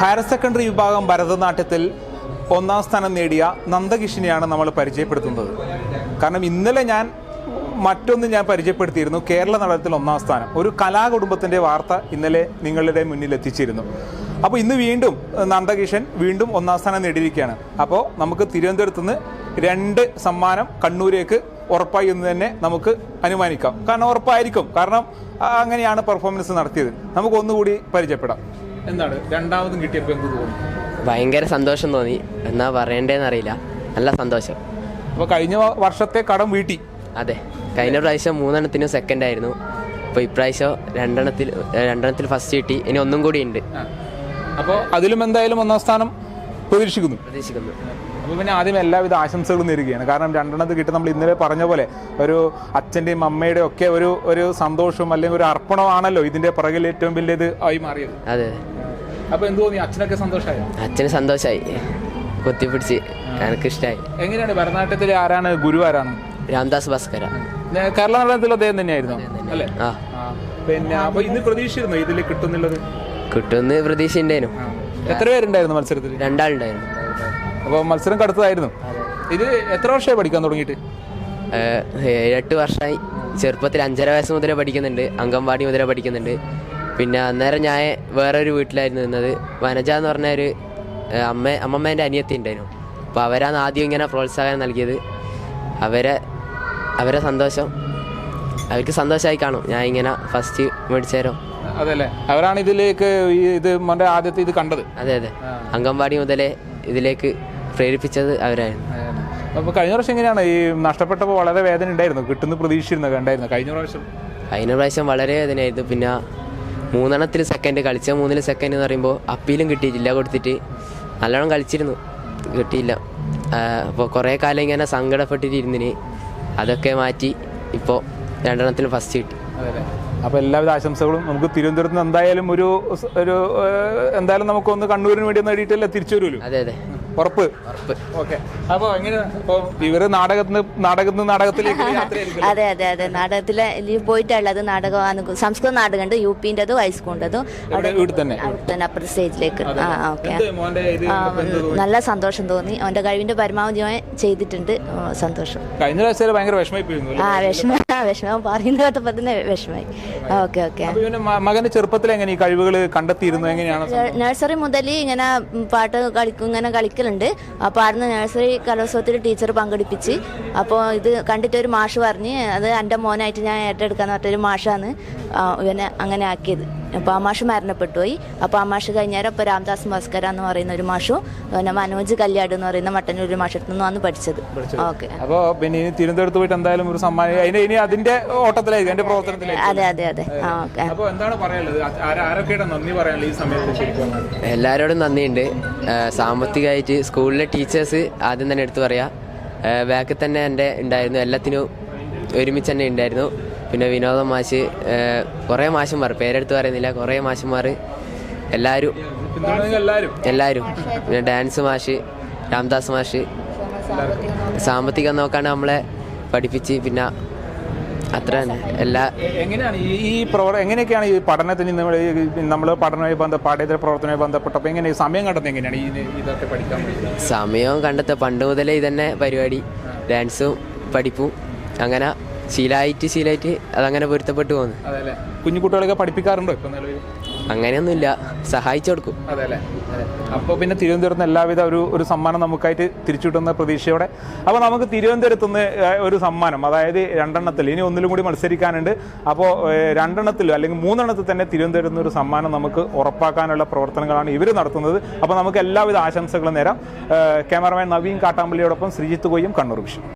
Higher secondary വിഭാഗം ഭരതനാട്യത്തിൽ ഒന്നാം സ്ഥാനം നേടിയ നന്ദകിഷിനെയാണ് നമ്മൾ പരിചയപ്പെടുത്തുന്നത്. കാരണം ഇന്നലെ ഞാൻ മറ്റൊന്ന് ഞാൻ പരിചയപ്പെടുത്തിയിരുന്നു കേരള നടനത്തിൽ ഒന്നാം സ്ഥാനം. ഒരു കലാകുടുംബത്തിന്റെ വാർത്ത ഇന്നലെ നിങ്ങളുടെ മുന്നിൽ എത്തിച്ചിരുന്നു. അപ്പോൾ ഇന്ന് വീണ്ടും നന്ദകിഷൻ വീണ്ടും ഒന്നാം സ്ഥാനം നേടിയിരിക്കുകയാണ്. അപ്പോൾ നമുക്ക് തിരുവനന്തപുരത്ത് നിന്ന് രണ്ട് സമ്മാനം കണ്ണൂരേക്ക് ഉറപ്പായി എന്ന് തന്നെ നമുക്ക് അനുമാനിക്കാം. കാരണം ഉറപ്പായിരിക്കും. കാരണം അങ്ങനെയാണ് പെർഫോമൻസ് നടത്തിയത്. നമുക്ക് ഒന്നുകൂടി പരിചയപ്പെടാം. എന്താണ്? രണ്ടാമതും കിട്ടിയപ്പോൾ എന്ത് തോന്നി? ഭയങ്കര സന്തോഷം തോന്നി. എന്നാ പറയണ്ടേന്ന് അറിയില്ല നല്ല സന്തോഷം. അപ്പോൾ കഴിഞ്ഞ വർഷത്തെ കടം വീട്ടി. അതെ. കഴിഞ്ഞ പ്രാവശ്യം മൂന്നെണ്ണത്തിനും സെക്കൻഡ് ആയിരുന്നു. അപ്പോൾ ഇപ്രാവശ്യം രണ്ടെണ്ണത്തിൽ രണ്ടെണ്ണത്തിൽ ഫസ്റ്റ് കിട്ടി. ഇനി ഒന്നും കൂടി ഉണ്ട്. അപ്പോൾ അതിലും എന്തായാലും ഒന്നാം സ്ഥാനം പ്രതീക്ഷിക്കുന്നു. പ്രതീക്ഷിക്കുന്നു. അപ്പോൾ പിന്നെ ആദ്യം എല്ലാവിധ ആശംസകളും നേരുകയാണ്. കാരണം രണ്ടെണ്ണത് കിട്ടും നമ്മൾ ഇന്നലെ പറഞ്ഞ പോലെ ഒരു അച്ഛന്റെയും അമ്മയുടെയും ഒക്കെ ഒരു ഒരു സന്തോഷവും അല്ലെങ്കിൽ ഒരു അർപ്പണമാണല്ലോ ഇതിന്റെ പുറകിൽ ഏറ്റവും വലിയത് ആയി മാറിയത്. അതെ. അപ്പോൾ എന്ത് തോന്നി? അച്ഛനൊക്കെ സന്തോഷമായി അച്ഛന് സന്തോഷമായി കൊത്തിപ്പിടിച്ച് എനിക്ക് ഇഷ്ടമായി എങ്ങനെയാണ്? ഭരതനാട്യത്തിൽ ആരാണ്? ഗുരു ആരാണ്? രാംദാസ് ഭാസ്കര. കേരള നടനത്തിൽ അദ്ദേഹം തന്നെയായിരുന്നു? അല്ലേ. പിന്നെ അപ്പൊ ഇന്ന് പ്രതീക്ഷിച്ചിരുന്നു ഇതിൽ കിട്ടുന്നുള്ളത്? കിട്ടുന്ന പ്രതീക്ഷ ഉണ്ടായിരുന്നു എത്ര പേരുണ്ടായിരുന്നു മത്സരത്തിൽ രണ്ടാളുണ്ടായിരുന്നു. അപ്പോൾ മത്സരം കടുത്തതായിരുന്നു. ഇത് എത്ര വർഷമായി പഠിക്കാൻ തുടങ്ങിയിട്ട്? ഏഴെട്ട് വർഷമായി. ചെറുപ്പത്തിൽ അഞ്ചര വയസ്സ് മുതലേ പഠിക്കുന്നുണ്ട്. അംഗൻവാടി മുതലേ പഠിക്കുന്നുണ്ട്. പിന്നെ അന്നേരം ഞാൻ വേറൊരു വീട്ടിലായിരുന്നു നിന്നത്. വനജ എന്ന് പറഞ്ഞ ഒരു അമ്മ അമ്മമ്മേന്റെ അനിയത്തി ഉണ്ടായിരുന്നു. അപ്പോൾ അവരാണ് ആദ്യം ഇങ്ങനെ പ്രോത്സാഹനം നൽകിയത്. അവരെ അവരെ സന്തോഷം. അവർക്ക് സന്തോഷമായി കാണും. ഞാൻ ഇങ്ങനെ ഫസ്റ്റ് മേടിച്ചേരോ. അതല്ലേ? അവരാണ് ഇതിലേക്ക് ഈ ഇത് മോന്റെ ആദ്യത്തെ ഇത് കണ്ടത്. അതെ അതെ. അംഗൻവാടി മുതലേ ഇതിലേക്ക് പ്രേരിപ്പിച്ചത് അവരായിരുന്നു. അപ്പോൾ കഴിഞ്ഞ പ്രാവശ്യം എങ്ങനെയാണ്? ഈ നഷ്ടപ്പെട്ടപ്പോൾ വളരെ വേദന ഉണ്ടായിരുന്നു. കിട്ടുന്ന പ്രതീക്ഷിച്ചിരുന്നു? കണ്ടായിരുന്നു? കഴിഞ്ഞ പ്രാവശ്യം? കഴിഞ്ഞ പ്രാവശ്യം വളരെ വേദനയായിരുന്നു. പിന്നെ മൂന്നെണ്ണത്തിൽ സെക്കൻഡ് കളിച്ച മൂന്നിൽ സെക്കൻഡ് എന്ന് പറയുമ്പോൾ അപ്പീലും കിട്ടിയിട്ടില്ല. കൊടുത്തിട്ട് നല്ലോണം കളിച്ചിരുന്നു. കിട്ടിയില്ല. അപ്പോൾ കുറേ കാലം ഇങ്ങനെ സങ്കടപ്പെട്ടിട്ടിരുന്നിന്. അതൊക്കെ മാറ്റി ഇപ്പോൾ രണ്ടെണ്ണത്തിൽ ഫസ്റ്റ് കിട്ടി. അപ്പോൾ അപ്പൊ എല്ലാവിധ ആശംസകളും. നമുക്ക് തിരുവനന്തപുരത്ത് നിന്ന് എന്തായാലും ഒരു ഒരു എന്തായാലും നമുക്കൊന്ന് കണ്ണൂരിന് വേണ്ടി നേടിയിട്ടല്ലേ തിരിച്ചു വരുമല്ലോ അതെ അതെ. ഉറപ്പ്. ഓക്കെ. അപ്പൊ എങ്ങനെ ഇവർ നാടകത്തിന് നാടകത്തിന് നാടകത്തിലേക്ക് അതെ അതെ അതെ. നാടകത്തിലെ ഇതിൽ പോയിട്ടുള്ളത് നാടകമാണ്. സംസ്കൃത നാടകമുണ്ട്. യു പിന്റെതും ഹൈസ്കൂളിന്റെതും. വീട്ടിൽ തന്നെ. അവിടെ തന്നെ അപ്പുറത്തെ സ്റ്റേജിലേക്ക്. ആ ഓക്കെ? നല്ല സന്തോഷം തോന്നി. അവന്റെ കഴിവിന്റെ പരമാവധി അവൻ ചെയ്തിട്ടുണ്ട്. സന്തോഷം. കഴിഞ്ഞ പ്രാവശ്യം ഭയങ്കര വിഷമായി പോയിരുന്നു ആ വിഷമം. വിഷമം. പറയുന്ന കേട്ടപ്പോൾ തന്നെ വിഷമായി ഓക്കെ ഓക്കെ. മകന്റെ ചെറുപ്പത്തിൽ എങ്ങനെ ഈ കഴിവുകൾ കണ്ടെത്തിയിരുന്നു? എങ്ങനെയാണ് നഴ്സറി മുതൽ ഇങ്ങനെ പാട്ട് കളിക്കും ഇങ്ങനെ കളിക്കലുണ്ട് അപ്പോൾ അവിടുന്ന് നഴ്സറി കലോത്സവത്തിൽ ടീച്ചർ പങ്കെടുപ്പിച്ച്. അപ്പോൾ ഇത് കണ്ടിട്ട് ഒരു മാഷ് പറഞ്ഞ് അത് എന്റെ മോനായിട്ട് ഞാൻ ഏറ്റെടുക്കാന്ന് പറഞ്ഞൊരു മാഷാണ്. ഇവനെ അങ്ങനെ ആക്കിയത്. അപ്പോൾ ആ മാഷ് മരണപ്പെട്ടു പോയി അപ്പോൾ ആ മാഷ് കഴിഞ്ഞേരം ഇപ്പോൾ രാംദാസ് ഭാസ്കര എന്ന് പറയുന്ന ഒരു മാഷും പിന്നെ മനോജ് കല്യാട് എന്ന് പറയുന്ന മട്ടന്നൂർ ഒരു മാഷത്തിൽ നിന്നാണ് പഠിച്ചത്. ഓക്കെ. അപ്പോൾ പിന്നെ ഇനി തിരുവനന്തപുരത്ത് പോയിട്ട് എന്തായാലും ഒരു സമ്മാനം അതിന് ഇനി അതിന്റെ ഓട്ടത്തിലായി അതിന്റെ പ്രവർത്തനത്തിലായിരിക്കും അതെ അതെ അതെ. ആ ഓക്കെ. അപ്പൊ എന്താണ് പറയാനുള്ളത്? ആര- ആരൊക്കെയാണ് നന്ദി പറയാനുള്ളത് ഈ സമയത്ത് എല്ലാവരോടും നന്ദിയുണ്ട്. സാമ്പത്തികമായിട്ട് സ്കൂളിലെ ടീച്ചേഴ്സ് ആദ്യം തന്നെ എടുത്തു പറയാം. ബാക്കിൽ തന്നെ എന്റെ ഉണ്ടായിരുന്നു. എല്ലാത്തിനും ഒരുമിച്ച് തന്നെ ഉണ്ടായിരുന്നു. പിന്നെ വിനോദ മാഷ് കുറേ മാഷന്മാർ പേരെടുത്ത് പറയുന്നില്ല. കുറേ മാഷന്മാർ എല്ലാവരും എല്ലാവരും എല്ലാവരും. പിന്നെ ഡാൻസ് മാഷ് രാംദാസ് മാഷ്. സാമ്പത്തികം നോക്കാണ്ട് നമ്മളെ പഠിപ്പിച്ച് പിന്നെ അത്ര തന്നെ. എല്ലാ എങ്ങനെയാണ് ഈ പ്രവർ എങ്ങനെയൊക്കെയാണ് ഈ പഠനത്തിന് നമ്മൾ പഠനവുമായി ബന്ധ പാഠ്യേതര പ്രവർത്തനവുമായി ബന്ധപ്പെട്ടപ്പോൾ എങ്ങനെ സമയം കണ്ടെത്തുന്നത് എങ്ങനെയാണ്? ഈ ഇതൊക്കെ പഠിക്കാൻ സമയം കണ്ടെത്ത പണ്ട് മുതലേ ഇതന്നെ പരിപാടി. ഡാൻസും പഠിപ്പും. അങ്ങനെ ശീലായിട്ട് ശീലായിട്ട് അതങ്ങനെ പൊരുത്തപ്പെട്ടു പോകുന്നു കുഞ്ഞു കുട്ടികളൊക്കെ പഠിപ്പിക്കാറുണ്ടോ ഇപ്പം നിലവിൽ അങ്ങനെയൊന്നുമില്ല. സഹായിച്ചു കൊടുക്കും അതെ. അപ്പോൾ പിന്നെ തിരുവനന്തപുരത്ത് എല്ലാവിധ ഒരു ഒരു സമ്മാനം നമുക്കായിട്ട് തിരിച്ചു കിട്ടുന്ന പ്രതീക്ഷയോടെ. അപ്പോൾ നമുക്ക് തിരുവനന്തപുരത്ത് നിന്ന് ഒരു സമ്മാനം അതായത് രണ്ടെണ്ണത്തിൽ ഇനി ഒന്നിലും കൂടി മത്സരിക്കാനുണ്ട്. അപ്പോൾ രണ്ടെണ്ണത്തിലും അല്ലെങ്കിൽ മൂന്നെണ്ണത്തിൽ തന്നെ തിരുവനന്തപുരത്ത് നിന്ന് ഒരു സമ്മാനം നമുക്ക് ഉറപ്പാക്കാനുള്ള പ്രവർത്തനങ്ങളാണ് ഇവർ നടത്തുന്നത്. അപ്പോൾ നമുക്ക് എല്ലാവിധ ആശംസകളും നേരം. ക്യാമറമാൻ നവീൻ കാട്ടാമ്പള്ളിയോടൊപ്പം ശ്രീജിത്ത് കൊയ്യും കണ്ണൂർ വിഷയം